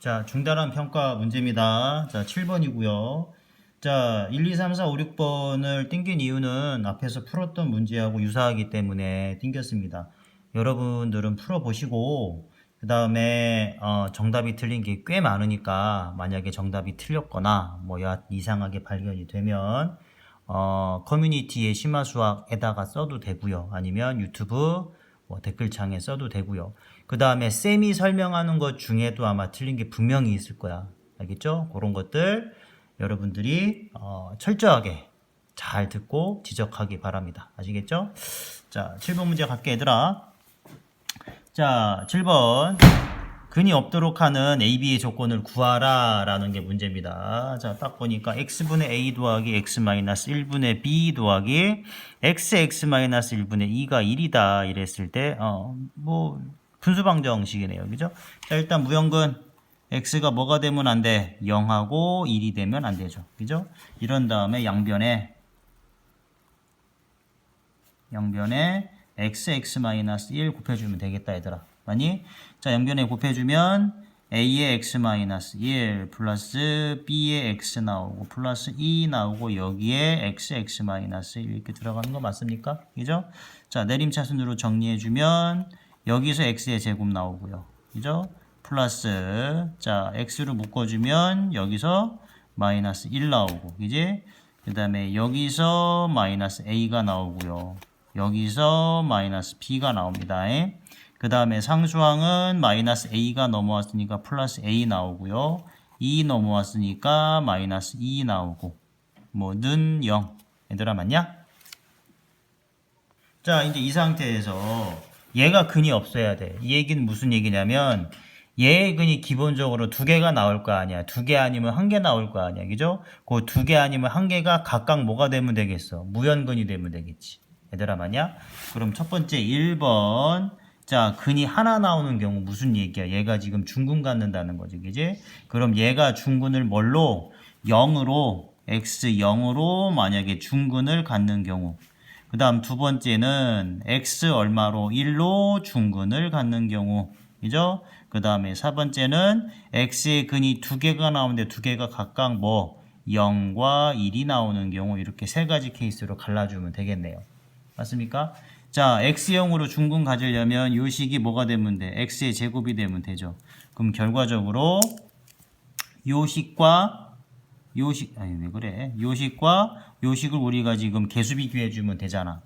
자, 중단한 평가 문제입니다. 자, 7번이고요. 자, 1, 2, 3, 4, 5, 6번을 땡긴 이유는 앞에서 풀었던 문제하고 유사하기 때문에 땡겼습니다. 여러분들은 풀어보시고, 그 다음에, 어, 정답이 틀린 게 꽤 많으니까, 만약에 정답이 틀렸거나, 뭐, 야, 이상하게 발견이 되면, 어, 커뮤니티의 심화수학에다가 써도 되고요. 아니면 유튜브 뭐 댓글창에 써도 되고요. 그 다음에 쌤이 설명하는 것 중에도 아마 틀린 게 분명히 있을 거야. 알겠죠? 그런 것들 여러분들이 어, 철저하게 잘 듣고 지적하기 바랍니다. 아시겠죠? 자, 7번 문제 갈게 얘들아. 자, 7번. 근이 없도록 하는 AB의 조건을 구하라 라는 게 문제입니다. 자, 딱 보니까 x분의 a 더하기 x 마이너스 1분의 b 더하기 xx 마이너스 1분의 2가 1이다 이랬을 때, 어, 뭐, 분수방정식이네요. 그죠? 자, 일단 무형근 x가 뭐가 되면 안 돼? 0하고 1이 되면 안 되죠. 그죠? 이런 다음에 양변에 양변에 xx-1 곱해주면 되겠다 얘들아 아니 자 양변에 곱해주면 a의 x-1 플러스 b의 x 나오고 플러스 2 나오고 여기에 xx-1 이렇게 들어가는 거 맞습니까? 그죠? 자 내림차순으로 정리해주면 여기서 x의 제곱 나오고요 그죠? 플러스 자 x로 묶어주면 여기서 마이너스 1 나오고 그지? 그 다음에 여기서 마이너스 a가 나오고요 여기서 마이너스 b가 나옵니다. 그 다음에 상수항은 마이너스 a가 넘어왔으니까 플러스 a 나오고요. 2 넘어왔으니까 마이너스 2 나오고 뭐는 0. 얘들아 맞냐? 자 이제 이 상태에서 얘가 근이 없어야 돼. 이 얘기는 무슨 얘기냐면 얘의 근이 기본적으로 두 개가 나올 거 아니야. 두 개 아니면 한 개 나올 거 아니야. 그죠? 그 두 개 아니면 한 개가 각각 뭐가 되면 되겠어? 무연근이 되면 되겠지. 얘들아 맞냐? 그럼 첫 번째 1번 자 근이 하나 나오는 경우 무슨 얘기야? 얘가 지금 중근 갖는다는 거지 그지? 그럼 얘가 중근을 뭘로? 0으로 x 0으로 만약에 중근을 갖는 경우 그 다음 두 번째는 x 얼마로 1로 중근을 갖는 경우 그죠? 그 다음에 사 번째는 x의 근이 두 개가 나오는데 두 개가 각각 뭐 0과 1이 나오는 경우 이렇게 세 가지 케이스로 갈라주면 되겠네요. 맞습니까? 자, x형으로 중근 가지려면 요 식이 뭐가 되면 돼? x의 제곱이 되면 되죠. 그럼 결과적으로 요 식과 요 식, 아니 왜 그래? 요 식과 요 식을 우리가 지금 개수 비교해 주면 되잖아.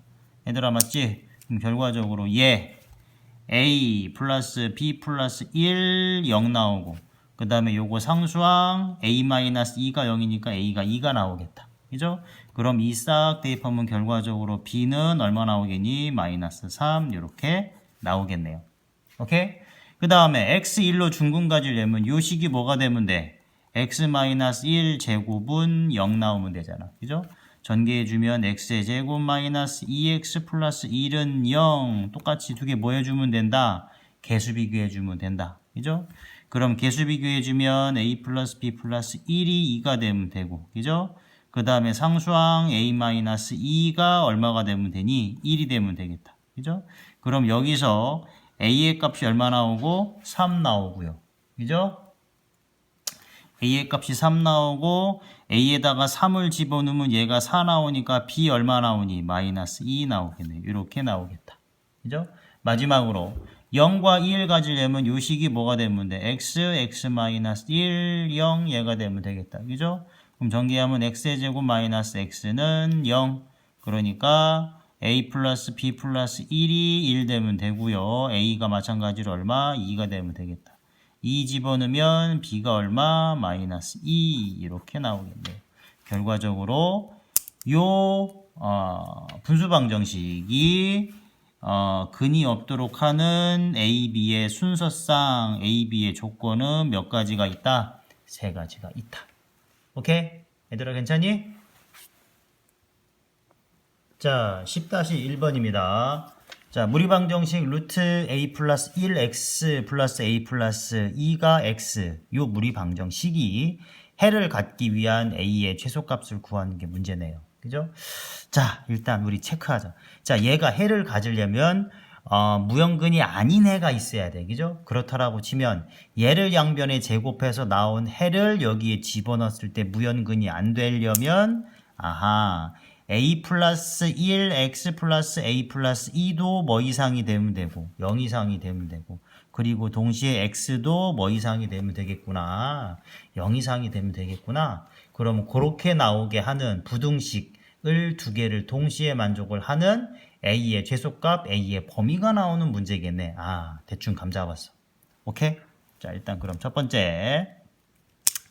얘들아 맞지? 그럼 결과적으로 얘 a 플러스 b 플러스 1 0 나오고 그 다음에 요거 상수항 a 마이너스 2가 0이니까 a가 2가 나오겠다. 그죠? 그럼 이 싹 대입하면 결과적으로 b는 얼마 나오겠니? 마이너스 3 이렇게 나오겠네요. 오케이? 그 다음에 x1로 중근 가지려면 요 식이 뭐가 되면 돼? X-1 제곱은 0 나오면 되잖아. 그죠? 전개해주면 x의 제곱 마이너스 2x 플러스 1은 0 똑같이 두 개 뭐 해주면 된다? 개수 비교해주면 된다. 그죠? 그럼 개수 비교해주면 a 플러스 b 플러스 1이 2가 되면 되고 그죠? 그 다음에 상수항 a-2가 얼마가 되면 되니? 1이 되면 되겠다. 그죠? 그럼 여기서 a의 값이 얼마 나오고? 3 나오고요. 그죠? A의 값이 3 나오고 a에다가 3을 집어넣으면 얘가 4 나오니까 b 얼마 나오니? 마이너스 2 나오겠네요. 이렇게 나오겠다. 그죠? 마지막으로 0과 2를 가지려면 요 식이 뭐가 되면 돼? x, x 마이너스 1, 0 얘가 되면 되겠다. 그죠? 그럼 전개하면 x의 제곱 마이너스 x는 0. 그러니까 a 플러스 b 플러스 1이 1 되면 되고요. a가 마찬가지로 얼마? 2가 되면 되겠다. 2 집어넣으면 b가 얼마? 마이너스 2 이렇게 나오겠네요. 결과적으로 요 어, 분수방 정식이 어, 근이 없도록 하는 A, B의 순서상 A, B의 조건은 몇 가지가 있다? 세 가지가 있다. 오케이? 얘들아 괜찮니? 자, 10-1번입니다. 자, 무리방 정식 루트 a 플러스 1x 플러스 a 플러스 2가 x 요 무리방 정식이 해를 갖기 위한 a의 최소값을 구하는 게 문제네요. 그죠? 자, 일단 우리 체크하자. 자, 얘가 해를 가지려면 어, 무형근이 아닌 해가 있어야 돼. 그죠? 그렇다라고 치면 얘를 양변에 제곱해서 나온 해를 여기에 집어넣었을 때 무형근이 안 되려면 아하 a 플러스 1 x 플러스 a 플러스 2도 뭐 이상이 되면 되고 0 이상이 되면 되고 그리고 동시에 x도 뭐 이상이 되면 되겠구나. 0 이상이 되면 되겠구나. 그럼 그렇게 나오게 하는 부등식을 두 개를 동시에 만족을 하는 a의 최소값 a의 범위가 나오는 문제겠네. 아 대충 감 잡았어. 오케이? 자 일단 그럼 첫 번째.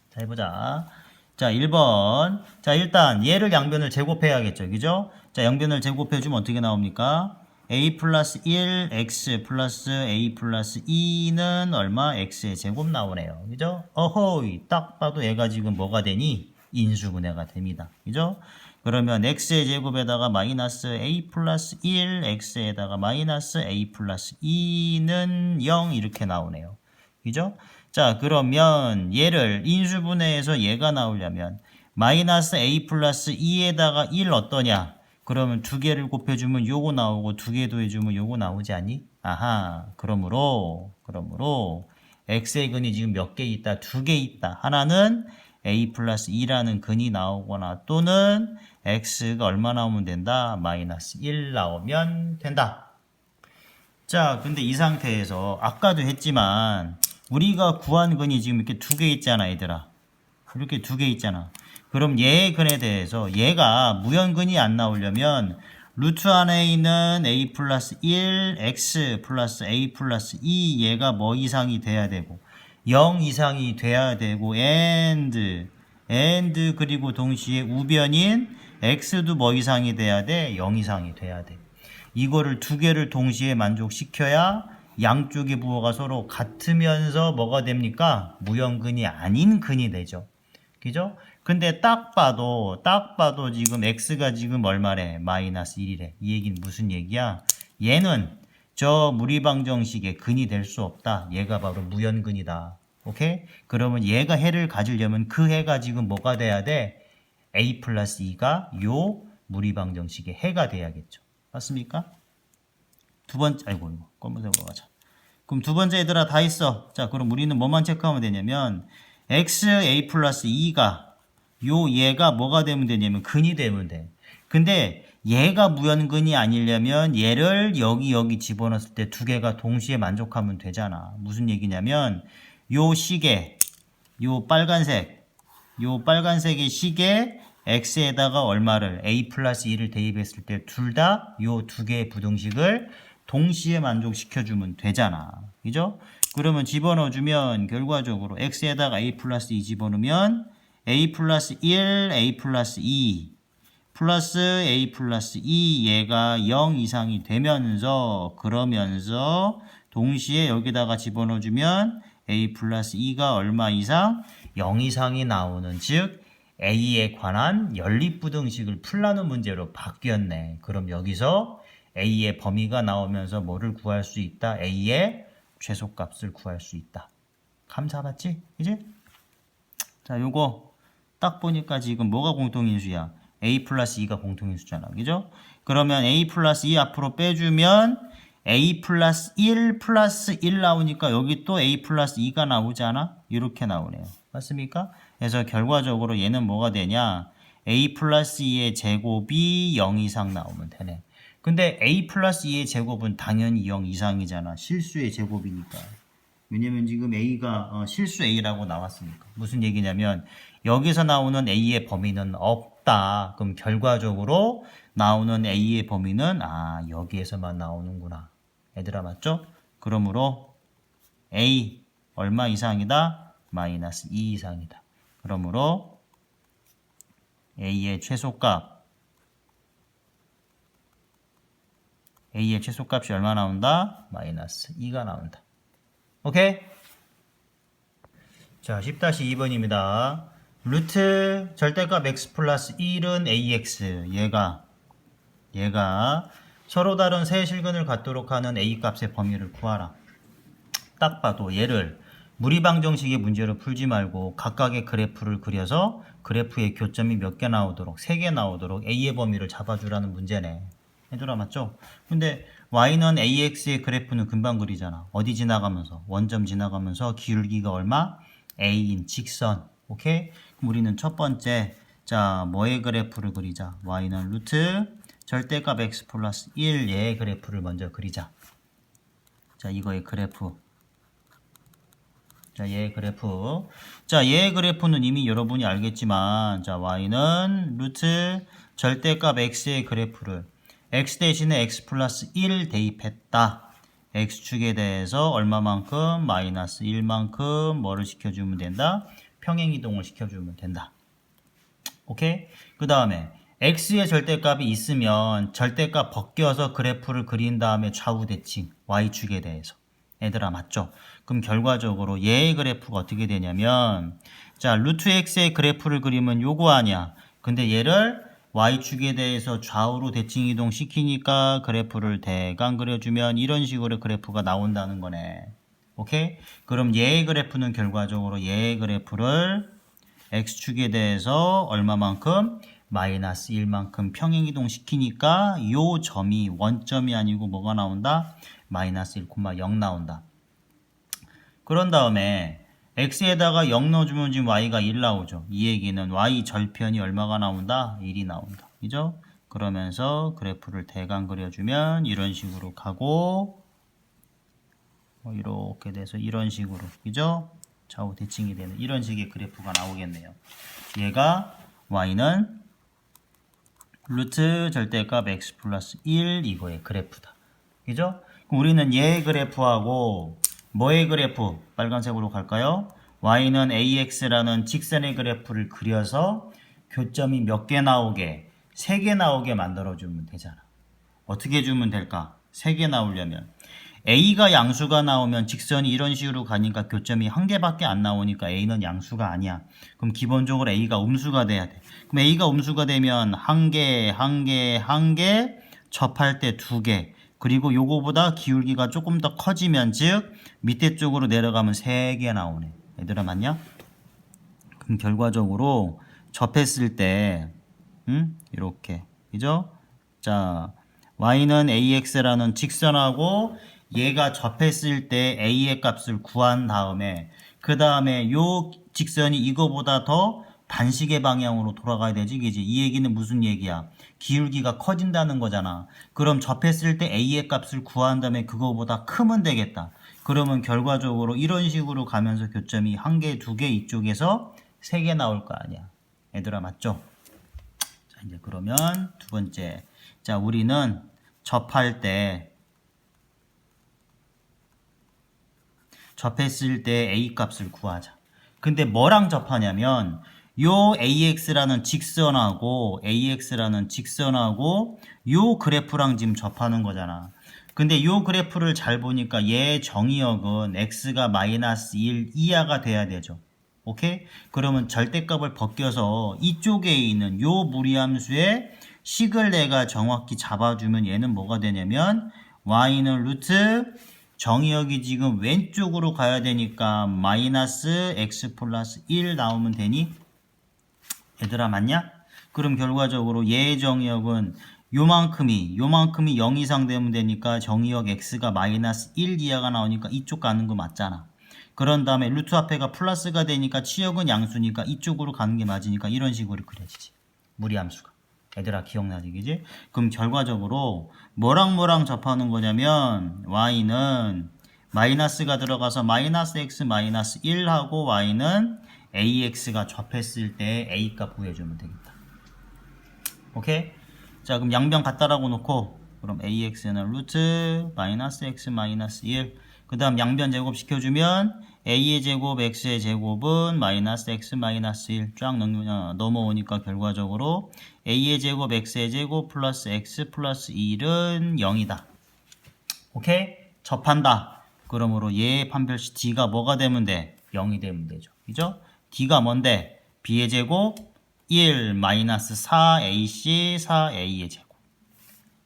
자 해보자 자 1번. 자 일단 얘를 양변을 제곱해야겠죠. 그죠? 자 양변을 제곱해 주면 어떻게 나옵니까? A 플러스 1 x 플러스 a 플러스 2는 얼마? X의 제곱 나오네요. 그죠? 어허이. 딱 봐도 얘가 지금 뭐가 되니? 인수분해가 됩니다. 그죠? 그러면 x의 제곱에다가 마이너스 a 플러스 1 x에다가 마이너스 a 플러스 2는 0 이렇게 나오네요. 그죠? 자, 그러면 얘를 인수분해해서 얘가 나오려면 마이너스 a 플러스 2에다가 1 어떠냐? 그러면 두 개를 곱해주면 요거 나오고 두 개 더해주면 요거 나오지 않니? 아하, 그러므로, 그러므로 x의 근이 지금 몇 개 있다? 두 개 있다. 하나는 a 플러스 2라는 근이 나오거나 또는 x가 얼마 나오면 된다? 마이너스 1 나오면 된다. 자, 근데 이 상태에서 아까도 했지만 우리가 구한 근이 지금 이렇게 두 개 있잖아, 얘들아. 이렇게 두 개 있잖아. 그럼 얘의 근에 대해서 얘가 무연근이 안 나오려면 루트 안에 있는 a 플러스 1, x 플러스 a 플러스 2 얘가 뭐 이상이 돼야 되고 0 이상이 돼야 되고 and and 그리고 동시에 우변인 x도 뭐 이상이 돼야 돼? 0 이상이 돼야 돼. 이거를 두 개를 동시에 만족시켜야 양쪽의 부호가 서로 같으면서 뭐가 됩니까? 무형근이 아닌 근이 되죠. 그죠? 근데 딱 봐도 딱 봐도 지금 x가 지금 얼마래? 마이너스 1이래. 이 얘기는 무슨 얘기야? 얘는 저 무리방정식의 근이 될 수 없다. 얘가 바로 무연근이다. 오케이? 그러면 얘가 해를 가지려면 그 해가 지금 뭐가 돼야 돼? a 플러스 2가 요 무리방정식의 해가 돼야겠죠. 맞습니까? 두 번째, 아이고, 이거 검은색으로 가자. 그럼 두 번째 얘들아 다 있어. 자, 그럼 우리는 뭐만 체크하면 되냐면, x a 플러스 2가, 요 얘가 뭐가 되면 되냐면, 근이 되면 돼. 근데 얘가 무연근이 아니려면 얘를 여기 여기 집어넣었을 때 두 개가 동시에 만족하면 되잖아. 무슨 얘기냐면, 요 시계, 요 빨간색, 요 빨간색의 시계 x에다가 얼마를 a 플러스 2를 대입했을 때 둘 다 요 두 개의 부등식을 동시에 만족시켜주면 되잖아. 그죠? 그러면 집어넣어주면 결과적으로 x에다가 a 플러스 2 집어넣으면 a 플러스 1, a 플러스 2 플러스 a 플러스 2 얘가 0 이상이 되면서 그러면서 동시에 여기다가 집어넣어주면 a 플러스 2가 얼마 이상? 0 이상이 나오는 즉 A에 관한 연립부등식을 풀라는 문제로 바뀌었네. 그럼 여기서 A의 범위가 나오면서 뭐를 구할 수 있다? A의 최소값을 구할 수 있다. 감 잡았지? 이제? 자, 요거 딱 보니까 지금 뭐가 공통인수야? A 플러스 2가 공통인수잖아. 그죠? 그러면 A 플러스 2 앞으로 빼주면 A 플러스 1 플러스 1 나오니까 여기 또 A 플러스 2가 나오지 않아? 이렇게 나오네요. 맞습니까? 그래서 결과적으로 얘는 뭐가 되냐? A 플러스 2의 제곱이 0 이상 나오면 되네. 근데 A 플러스 2의 제곱은 당연히 0 이상이잖아. 실수의 제곱이니까. 왜냐면 지금 A가 어, 실수 A라고 나왔으니까. 무슨 얘기냐면 여기서 나오는 A의 범위는 없다. 그럼 결과적으로 나오는 A의 범위는 아 여기에서만 나오는구나. 얘들아 맞죠? 그러므로 A 얼마 이상이다? 마이너스 2 이상이다. 그러므로 A의 최소값 A의 최소값이 얼마 나온다? 마이너스 2가 나온다. 오케이? 자, 10-2번입니다. 루트 절대값 x 플러스 1은 ax 얘가 얘가 서로 다른 세 실근을 갖도록 하는 a 값의 범위를 구하라. 딱 봐도 얘를 무리방 정식의 문제로 풀지 말고 각각의 그래프를 그려서 그래프의 교점이 몇 개 나오도록 세 개 나오도록 a의 범위를 잡아주라는 문제네. 얘들아 맞죠? 근데 y는 ax의 그래프는 금방 그리잖아. 어디 지나가면서? 원점 지나가면서 기울기가 얼마? a인 직선. 오케이? 그럼 우리는 첫 번째 자 뭐의 그래프를 그리자. y는 루트 절대값 x 플러스 1의 그래프를 먼저 그리자. 자 이거의 그래프. 자, 얘의 그래프. 자, 얘의 그래프는 이미 여러분이 알겠지만, 자, y는 루트 절대값 x의 그래프를 x 대신에 x 플러스 1 대입했다. x축에 대해서 얼마만큼 마이너스 1만큼 뭐를 시켜주면 된다? 평행이동을 시켜주면 된다. 오케이? 그 다음에 x의 절대값이 있으면 절대값 벗겨서 그래프를 그린 다음에 좌우 대칭 y축에 대해서 얘들아 맞죠? 그럼 결과적으로 얘의 그래프가 어떻게 되냐면 자 루트 x의 그래프를 그리면 요거 아니야 근데 얘를 y축에 대해서 좌우로 대칭 이동 시키니까 그래프를 대강 그려주면 이런 식으로 그래프가 나온다는 거네 오케이? 그럼 얘의 그래프는 결과적으로 얘의 그래프를 x축에 대해서 얼마만큼 마이너스 1만큼 평행 이동 시키니까 요 점이 원점이 아니고 뭐가 나온다? 마이너스 1,0 나온다. 그런 다음에 x에다가 0 넣어주면 지금 y가 1 나오죠. 이 얘기는 y 절편이 얼마가 나온다? 1이 나온다. 그죠? 그러면서 그래프를 대강 그려주면 이런 식으로 가고 뭐 이렇게 돼서 이런 식으로 그죠? 좌우 대칭이 되는 이런 식의 그래프가 나오겠네요. 얘가 y는 루트 절대값 x 플러스 1 이거의 그래프다. 그죠? 우리는 얘의 그래프하고 뭐의 그래프? 빨간색으로 갈까요? y는 ax라는 직선의 그래프를 그려서 교점이 몇 개 나오게, 세 개 나오게 만들어주면 되잖아. 어떻게 주면 될까? 세 개 나오려면. a가 양수가 나오면 직선이 이런 식으로 가니까 교점이 한 개밖에 안 나오니까 a는 양수가 아니야. 그럼 기본적으로 a가 음수가 돼야 돼. 그럼 a가 음수가 되면 한 개, 한 개, 한 개, 접할 때 두 개. 그리고 요거보다 기울기가 조금 더 커지면 즉 밑에 쪽으로 내려가면 세개 나오네. 얘들아 맞냐? 그럼 결과적으로 접했을 때 음? 이렇게 그죠? 자 y는 ax라는 직선하고 얘가 접했을 때 a의 값을 구한 다음에 그 다음에 요 직선이 이거보다 더 반시계 방향으로 돌아가야 되지. 그지 이 얘기는 무슨 얘기야? 기울기가 커진다는 거잖아. 그럼 접했을 때 a의 값을 구한 다음에 그거보다 크면 되겠다. 그러면 결과적으로 이런 식으로 가면서 교점이 한 개, 두 개 이쪽에서 세 개 나올 거 아니야. 얘들아 맞죠? 자 이제 그러면 두 번째. 자 우리는 접할 때 접했을 때 a 값을 구하자. 근데 뭐랑 접하냐면 요 ax라는 직선하고 ax라는 직선하고 요 그래프랑 지금 접하는 거잖아. 근데 요 그래프를 잘 보니까 얘 정의역은 x가 마이너스 1 이하가 돼야 되죠. 오케이? 그러면 절대값을 벗겨서 이쪽에 있는 요 무리함수의 식을 내가 정확히 잡아주면 얘는 뭐가 되냐면 y는 루트 정의역이 지금 왼쪽으로 가야 되니까 마이너스 x 플러스 1 나오면 되니? 얘들아 맞냐? 그럼 결과적으로 얘의 정의역은 요만큼이 요만큼이 0 이상 되면 되니까 정의역 x가 마이너스 1 이하가 나오니까 이쪽 가는 거 맞잖아. 그런 다음에 루트 앞에가 플러스가 되니까 치역은 양수니까 이쪽으로 가는 게 맞으니까 이런 식으로 그려지지. 무리함수가. 얘들아 기억나지 그지? 그럼 결과적으로 뭐랑 뭐랑 접하는 거냐면 y는 마이너스가 들어가서 마이너스 x 마이너스 1하고 y는 ax가 접했을 때 a 값 구해주면 되겠다. 오케이? 자 그럼 양변 같다라고 놓고 그럼 ax는 루트 마이너스 x 마이너스 1. 그 다음 양변 제곱 시켜주면 a의 제곱 x의 제곱은 마이너스 x 마이너스 1 쫙 넘어오니까 결과적으로 a의 제곱 x의 제곱 플러스 x 플러스 1은 0이다. 오케이? 접한다. 그러므로 얘의 판별식 d가 뭐가 되면 돼? 0이 되면 되죠. 그죠? D가 뭔데? b의 제곱 1 마이너스 4ac 4a의 제곱.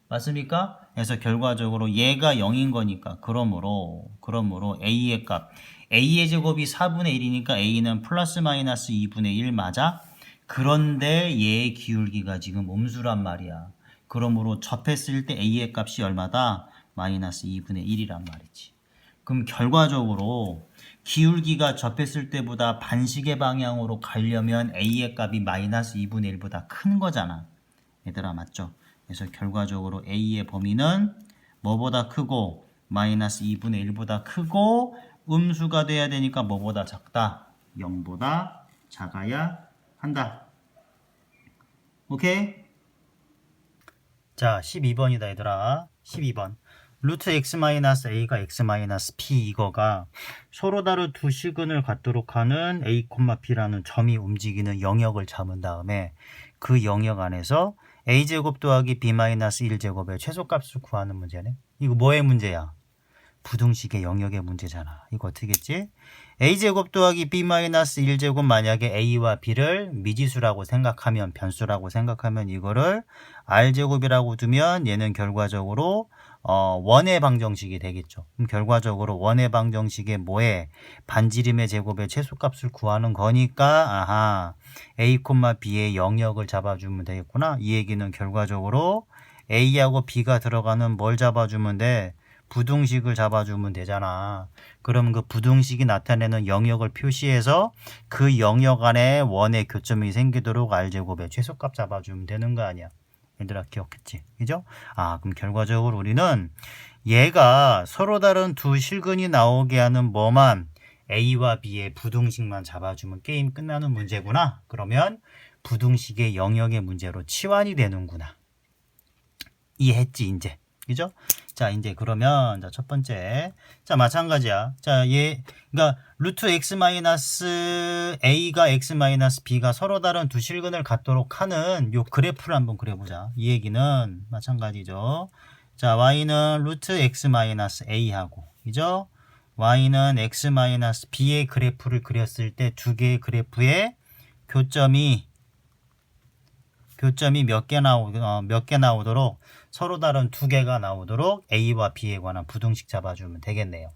맞습니까? 그래서 결과적으로 얘가 0인 거니까 그러므로 그러므로 a의 값 a의 제곱이 4분의 1이니까 a는 플러스 마이너스 2분의 1 맞아? 그런데 얘의 기울기가 지금 음수란 말이야. 그러므로 접했을 때 a의 값이 얼마다? 마이너스 2분의 1이란 말이지. 그럼 결과적으로 기울기가 접했을 때보다 반시계 방향으로 가려면 a의 값이 마이너스 2분의 1보다 큰 거잖아. 얘들아 맞죠? 그래서 결과적으로 a의 범위는 뭐보다 크고 마이너스 2분의 1보다 크고 음수가 돼야 되니까 뭐보다 작다? 0보다 작아야 한다. 오케이? 자, 12번이다 얘들아. 12번. 루트 x 마이너스 a가 x 마이너스 p 이거가 서로 다른 두 시근을 갖도록 하는 a, b라는 점이 움직이는 영역을 잡은 다음에 그 영역 안에서 a제곱 더하기 b 마이너스 1제곱의 최소값을 구하는 문제네. 이거 뭐의 문제야? 부등식의 영역의 문제잖아. 이거 어떻게겠지? A제곱 더하기 b 마이너스 1제곱 만약에 a와 b를 미지수라고 생각하면 변수라고 생각하면 이거를 r제곱이라고 두면 얘는 결과적으로 어, 원의 방정식이 되겠죠. 그럼 결과적으로 원의 방정식의 뭐에 반지름의 제곱의 최소값을 구하는 거니까 아하 a, b의 영역을 잡아주면 되겠구나. 이 얘기는 결과적으로 a하고 b가 들어가는 뭘 잡아주면 돼? 부등식을 잡아주면 되잖아. 그럼 그 부등식이 나타내는 영역을 표시해서 그 영역 안에 원의 교점이 생기도록 r제곱의 최소값 잡아주면 되는 거 아니야. 얘들아 기억했지? 그죠? 아 그럼 결과적으로 우리는 얘가 서로 다른 두 실근이 나오게 하는 뭐만 A와 B의 부등식만 잡아주면 게임 끝나는 문제구나. 그러면 부등식의 영역의 문제로 치환이 되는구나. 이해했지 이제. 그죠? 자, 이제 그러면 자, 첫 번째. 자, 마찬가지야. 자, 얘 그러니까 루트 x 마이너스 a가 x 마이너스 b가 서로 다른 두 실근을 갖도록 하는 요 그래프를 한번 그려 보자. 이 얘기는 마찬가지죠. 자, y는 루트 x 마이너스 a하고 그죠? y는 x 마이너스 b의 그래프를 그렸을 때 두 개의 그래프의 교점이 교점이 몇 개 나오 어, 몇개 나오도록 서로 다른 두 개가 나오도록 A와 B에 관한 부등식 잡아주면 되겠네요.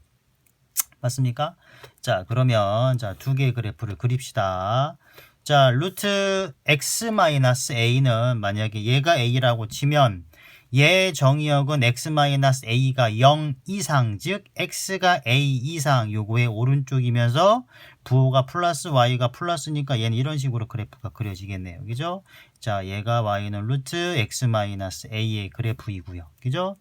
맞습니까? 자, 그러면 자, 두 개의 그래프를 그립시다. 자, 루트 x 마이너스 a는 만약에 얘가 a라고 치면 얘 정의역은 x 마이너스 a가 0 이상 즉 x가 a 이상 요거의 오른쪽이면서 부호가 플러스 y가 플러스니까 얘는 이런 식으로 그래프가 그려지겠네요. 그죠? 자, 얘가 y는 루트 x 마이너스 a의 그래프이고요. 그죠?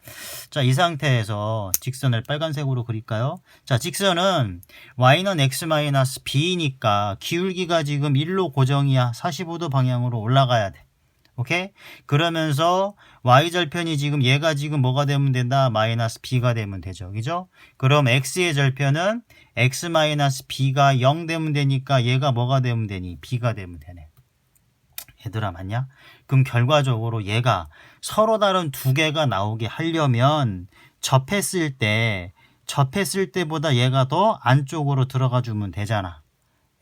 자, 이 상태에서 직선을 빨간색으로 그릴까요? 자, 직선은 y는 x 마이너스 b니까 기울기가 지금 1로 고정이야. 45도 방향으로 올라가야 돼. 오케이? 그러면서 y절편이 지금 얘가 지금 뭐가 되면 된다? 마이너스 b가 되면 되죠. 그죠? 그럼 x의 절편은 x 마이너스 b가 0 되면 되니까 얘가 뭐가 되면 되니? b가 되면 되네. 얘들아 맞냐? 그럼 결과적으로 얘가 서로 다른 두 개가 나오게 하려면 접했을 때 접했을 때보다 얘가 더 안쪽으로 들어가 주면 되잖아.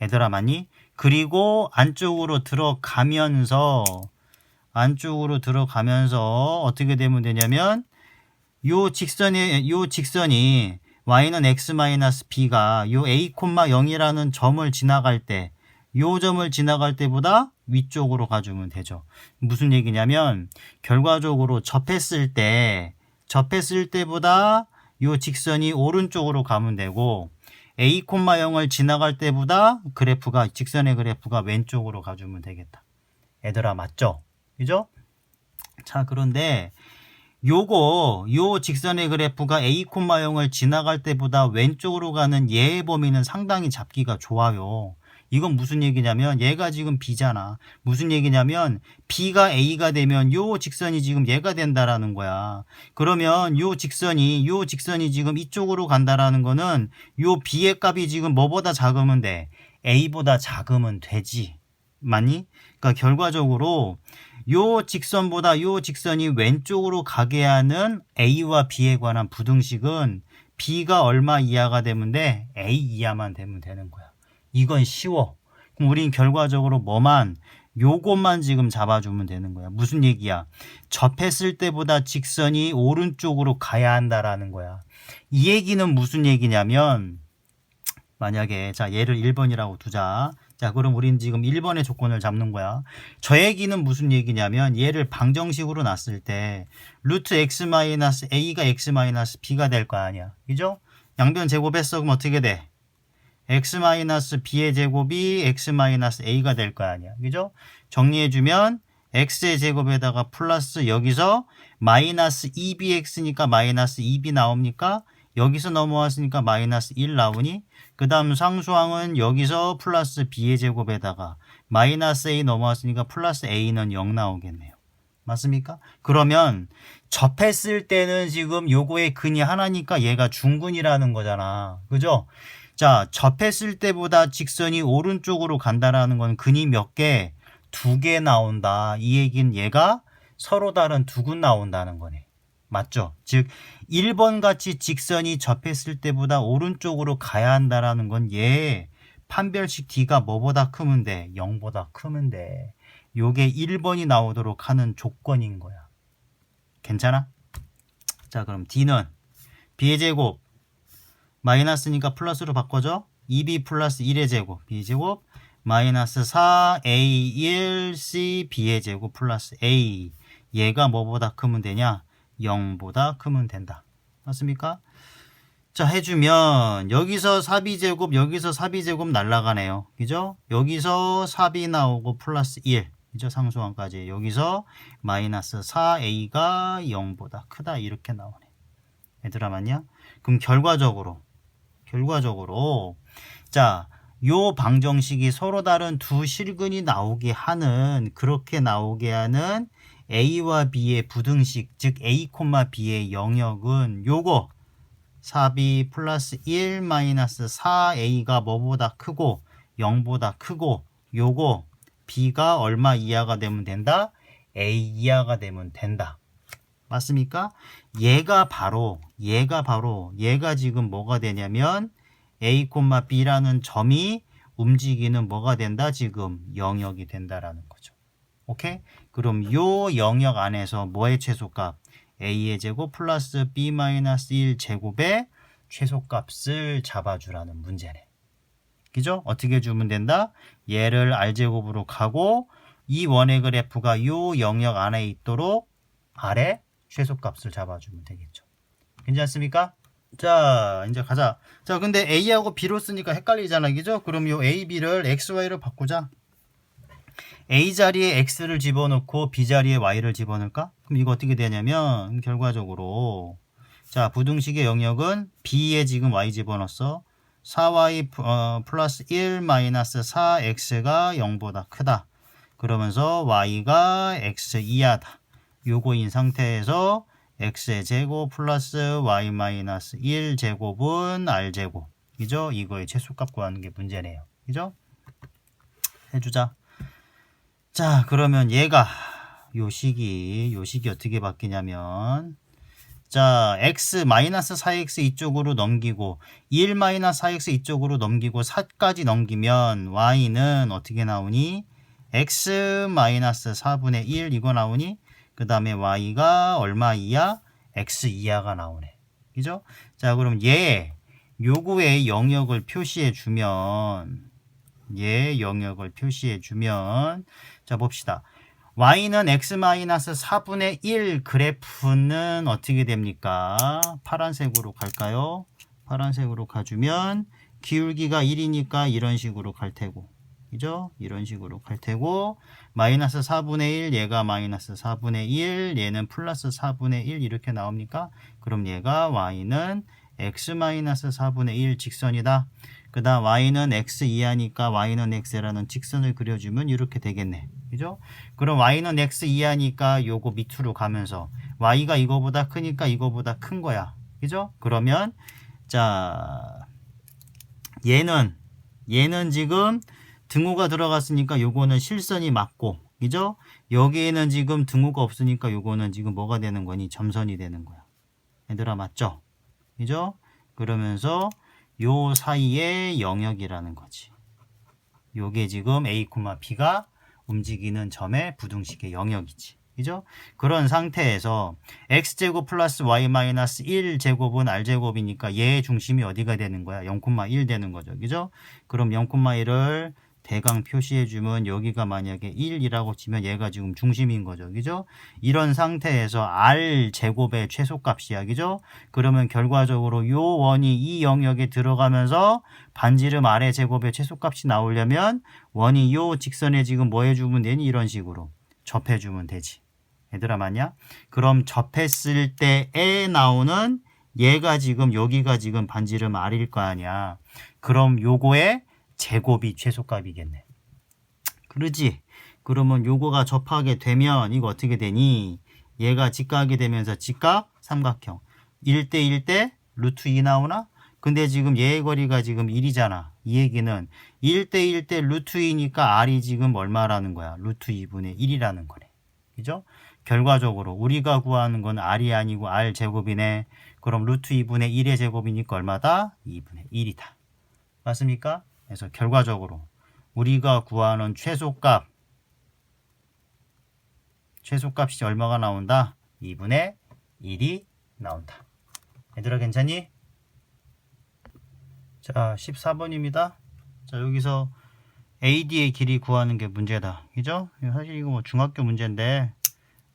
얘들아 맞니? 그리고 안쪽으로 들어가면서 안쪽으로 들어가면서 어떻게 되면 되냐면 요 직선이 요 직선이 y는 x b가 요 a, 0이라는 점을 지나갈 때 요 점을 지나갈 때보다 위쪽으로 가주면 되죠. 무슨 얘기냐면 결과적으로 접했을 때 접했을 때보다 요 직선이 오른쪽으로 가면 되고 a, 0을 지나갈 때보다 그래프가 직선의 그래프가 왼쪽으로 가주면 되겠다. 얘들아 맞죠? 그죠? 자, 그런데 요거 요 직선의 그래프가 a, 0을 지나갈 때보다 왼쪽으로 가는 얘의 범위는 상당히 잡기가 좋아요. 이건 무슨 얘기냐면 얘가 지금 b잖아. 무슨 얘기냐면 b가 a가 되면 요 직선이 지금 얘가 된다라는 거야. 그러면 요 직선이 요 직선이 지금 이쪽으로 간다라는 거는 요 b의 값이 지금 뭐보다 작으면 돼? a보다 작으면 되지. 맞니? 그러니까 결과적으로 요 직선보다 요 직선이 왼쪽으로 가게 하는 a와 b에 관한 부등식은 b가 얼마 이하가 되면 돼? a 이하만 되면 되는 거야. 이건 쉬워. 그럼 우린 결과적으로 뭐만 요것만 지금 잡아주면 되는 거야. 무슨 얘기야? 접했을 때보다 직선이 오른쪽으로 가야 한다라는 거야. 이 얘기는 무슨 얘기냐면 만약에 자 얘를 1번이라고 두자. 자, 그럼 우린 지금 1번의 조건을 잡는 거야. 저 얘기는 무슨 얘기냐면 얘를 방정식으로 놨을 때 루트 x 마이너스 a가 x 마이너스 b가 될 거 아니야. 그죠? 양변 제곱했어. 그럼 어떻게 돼? x 마이너스 b의 제곱이 x 마이너스 a가 될 거 아니야. 그죠? 정리해 주면 x의 제곱에다가 플러스 여기서 마이너스 2bx니까 마이너스 2b 나옵니까? 여기서 넘어왔으니까 마이너스 1 나오니? 그 다음 상수항은 여기서 플러스 b의 제곱에다가 마이너스 a 넘어왔으니까 플러스 a는 0 나오겠네요. 맞습니까? 그러면 접했을 때는 지금 요거의 근이 하나니까 얘가 중근이라는 거잖아. 그죠? 자, 접했을 때보다 직선이 오른쪽으로 간다라는 건 근이 몇 개? 두 개 나온다. 이 얘기는 얘가 서로 다른 두 근 나온다는 거네. 맞죠? 즉 1번 같이 직선이 접했을 때보다 오른쪽으로 가야 한다라는 건 얘 판별식 D가 뭐보다 크면 돼? 0보다 크면 돼. 요게 1번이 나오도록 하는 조건인 거야. 괜찮아? 자, 그럼 D는 B의 제곱 마이너스니까 플러스로 바꿔줘. 2B 플러스 1의 제곱 B 제곱 마이너스 4A 1 C B의 제곱 플러스 A 얘가 뭐보다 크면 되냐? 0보다 크면 된다. 맞습니까? 자, 해주면 여기서 4b제곱 여기서 4b제곱 날라가네요. 그죠? 여기서 4b 나오고 플러스 1. 그죠? 상수항까지. 여기서 마이너스 4a가 0보다 크다. 이렇게 나오네. 얘들아 맞냐? 그럼 결과적으로 결과적으로 자, 요 방정식이 서로 다른 두 실근이 나오게 하는 그렇게 나오게 하는 a와 b의 부등식 즉 a, b의 영역은 요거 4b 플러스 1 마이너스 4a가 뭐보다 크고 0보다 크고 요거 b가 얼마 이하가 되면 된다? a 이하가 되면 된다. 맞습니까? 얘가 바로 얘가 바로 얘가 지금 뭐가 되냐면 a, b라는 점이 움직이는 뭐가 된다? 지금 영역이 된다라는 거죠. 오케이? 그럼 요 영역 안에서 뭐의 최소값? a의 제곱 플러스 b 마이너스 1 제곱의 최소값을 잡아주라는 문제네. 그죠? 어떻게 주면 된다? 얘를 r제곱으로 가고 이 원의 그래프가 요 영역 안에 있도록 아래 최소값을 잡아주면 되겠죠. 괜찮습니까? 자, 이제 가자. 자, 근데 a하고 b로 쓰니까 헷갈리잖아. 그죠? 그럼 요 a, b를 x, y로 바꾸자. A 자리에 X를 집어넣고 B 자리에 Y를 집어넣을까? 그럼 이거 어떻게 되냐면 결과적으로 자 부등식의 영역은 B에 지금 Y 집어넣었어 4Y 어, 플러스 1 마이너스 4X가 0보다 크다 그러면서 Y가 X 이하다 요거인 상태에서 X의 제곱 플러스 Y 마이너스 1 제곱은 R 제곱 이죠? 이거의 최소값 구하는 게 문제네요 그죠? 해주자 자, 그러면 얘가 요 식이 요 식이 어떻게 바뀌냐면 자, x 마이너스 4x 이쪽으로 넘기고 1 마이너스 4x 이쪽으로 넘기고 4까지 넘기면 y는 어떻게 나오니? x 마이너스 4분의 1 이거 나오니? 그 다음에 y가 얼마 이하? x 이하가 나오네. 그죠? 자, 그럼 얘 요구의 영역을 표시해 주면 얘 영역을 표시해 주면 자 봅시다. y는 x-4분의 1 그래프는 어떻게 됩니까? 파란색으로 갈까요? 파란색으로 가주면 기울기가 1이니까 이런 식으로 갈 테고 그죠? 이런 식으로 갈 테고 마이너스 4분의 1 얘가 마이너스 4분의 1 얘는 플러스 4분의 1 이렇게 나옵니까? 그럼 얘가 y는 x-4분의 1 직선이다. 그 다음 y는 x 이하니까 y는 x라는 직선을 그려주면 이렇게 되겠네. 그죠? 그럼 y는 x 이하니까 요거 밑으로 가면서 y가 이거보다 크니까 이거보다 큰 거야. 그죠? 그러면 자 얘는 얘는 지금 등호가 들어갔으니까 요거는 실선이 맞고 그죠? 여기에는 지금 등호가 없으니까 요거는 지금 뭐가 되는 거니? 점선이 되는 거야. 얘들아 맞죠? 그죠? 그러면서 요 사이의 영역이라는 거지. 요게 지금 A, B가 움직이는 점의 부등식의 영역이지. 그죠? 그런 상태에서 x제곱 플러스 y 마이너스 1제곱은 r제곱이니까 얘의 중심이 어디가 되는 거야? 0,1 되는 거죠. 그죠? 그럼 0,1을 대강 표시해주면 여기가 만약에 1이라고 치면 얘가 지금 중심인 거죠. 그죠? 이런 상태에서 R 제곱의 최소값이야. 그죠? 그러면 결과적으로 요 원이 이 영역에 들어가면서 반지름 R의 제곱의 최소값이 나오려면 원이 요 직선에 지금 뭐 해주면 되니? 이런 식으로 접해주면 되지. 얘들아 맞냐? 그럼 접했을 때에 나오는 얘가 지금 여기가 지금 반지름 R일 거 아니야. 그럼 요거의 제곱이 최소값이겠네. 그러지? 그러면 요거가 접하게 되면 이거 어떻게 되니? 얘가 직각이 되면서 직각 삼각형. 1대 1대 루트 2 나오나? 근데 지금 얘의 거리가 지금 1이잖아. 이 얘기는 1대 1대 루트 2니까 R이 지금 얼마라는 거야? 루트 2분의 1이라는 거네. 그죠? 결과적으로 우리가 구하는 건 R이 아니고 R 제곱이네. 그럼 루트 2분의 1의 제곱이니까 얼마다? 2분의 1이다. 맞습니까? 그래서 결과적으로 우리가 구하는 최소값 최소값이 얼마가 나온다? 2분의 1이 나온다. 얘들아 괜찮니? 자 14번입니다. 자 여기서 AD의 길이 구하는 게 문제다. 그죠? 사실 이거 뭐 중학교 문제인데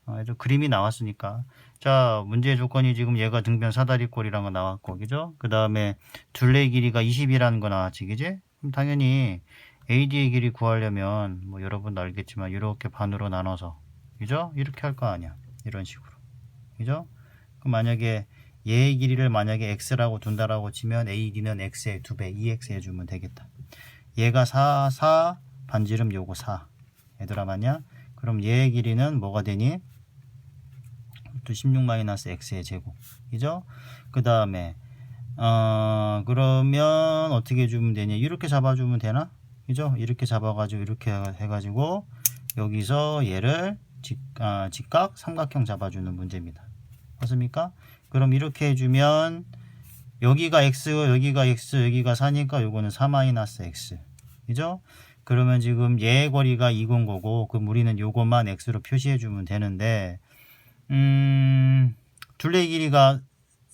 어, 그림이 나왔으니까 자 문제 조건이 지금 얘가 등변 사다리꼴이라는 거 나왔고 그죠? 그 다음에 둘레 길이가 20이라는 거 나왔지 그지? 그럼 당연히 AD의 길이 구하려면 뭐 여러분도 알겠지만 이렇게 반으로 나눠서 그죠? 이렇게 할 거 아니야 이런 식으로 그죠? 그럼 만약에 얘의 길이를 만약에 x라고 둔다라고 치면 AD는 x의 2배 2x 해주면 되겠다 얘가 4, 4 반지름 요거 4 얘들아 맞냐? 그럼 얘의 길이는 뭐가 되니? 또 16 마이너스 x의 제곱 이죠? 그 다음에 어 그러면 어떻게 주면 되냐 이렇게 잡아주면 되나? 그죠? 이렇게 잡아가지고 이렇게 해가지고 여기서 얘를 직, 아, 직각 삼각형 잡아주는 문제입니다 맞습니까? 그럼 이렇게 해주면 여기가 x 여기가 x 여기가 4니까 요거는 4 마이너스 x 그죠? 그러면 지금 얘의 거리가 2군 거고 그럼 우리는 요것만 x로 표시해 주면 되는데 음 둘레 길이가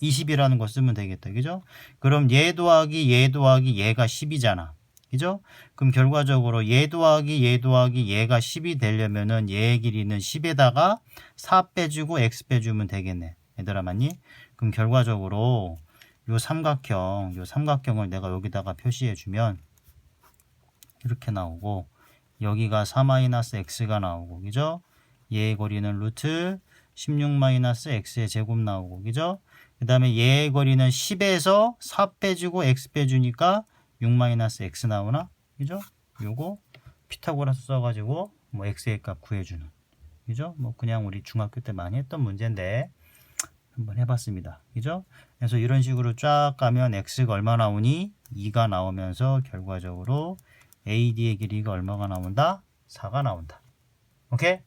20이라는 거 쓰면 되겠다 그죠? 그럼 얘 더하기 얘 더하기 얘가 10이잖아 그죠? 그럼 결과적으로 얘 더하기 얘 더하기 얘가 10이 되려면은 얘의 길이는 10에다가 4 빼주고 x 빼주면 되겠네 얘들아 맞니? 그럼 결과적으로 요 삼각형 요 삼각형을 내가 여기다가 표시해 주면 이렇게 나오고 여기가 4-x가 나오고 그죠? 얘의 거리는 루트 16-x의 제곱 나오고 그죠? 그 다음에 얘의 거리는 10에서 4 빼주고 x 빼주니까 6-x 나오나? 그죠? 요거 피타고라스 써가지고 뭐 x의 값 구해주는 그죠? 뭐 그냥 우리 중학교 때 많이 했던 문제인데 한번 해봤습니다. 그죠? 그래서 이런 식으로 쫙 가면 x가 얼마 나오니? 2가 나오면서 결과적으로 AD의 길이가 얼마가 나온다? 4가 나온다. 오케이?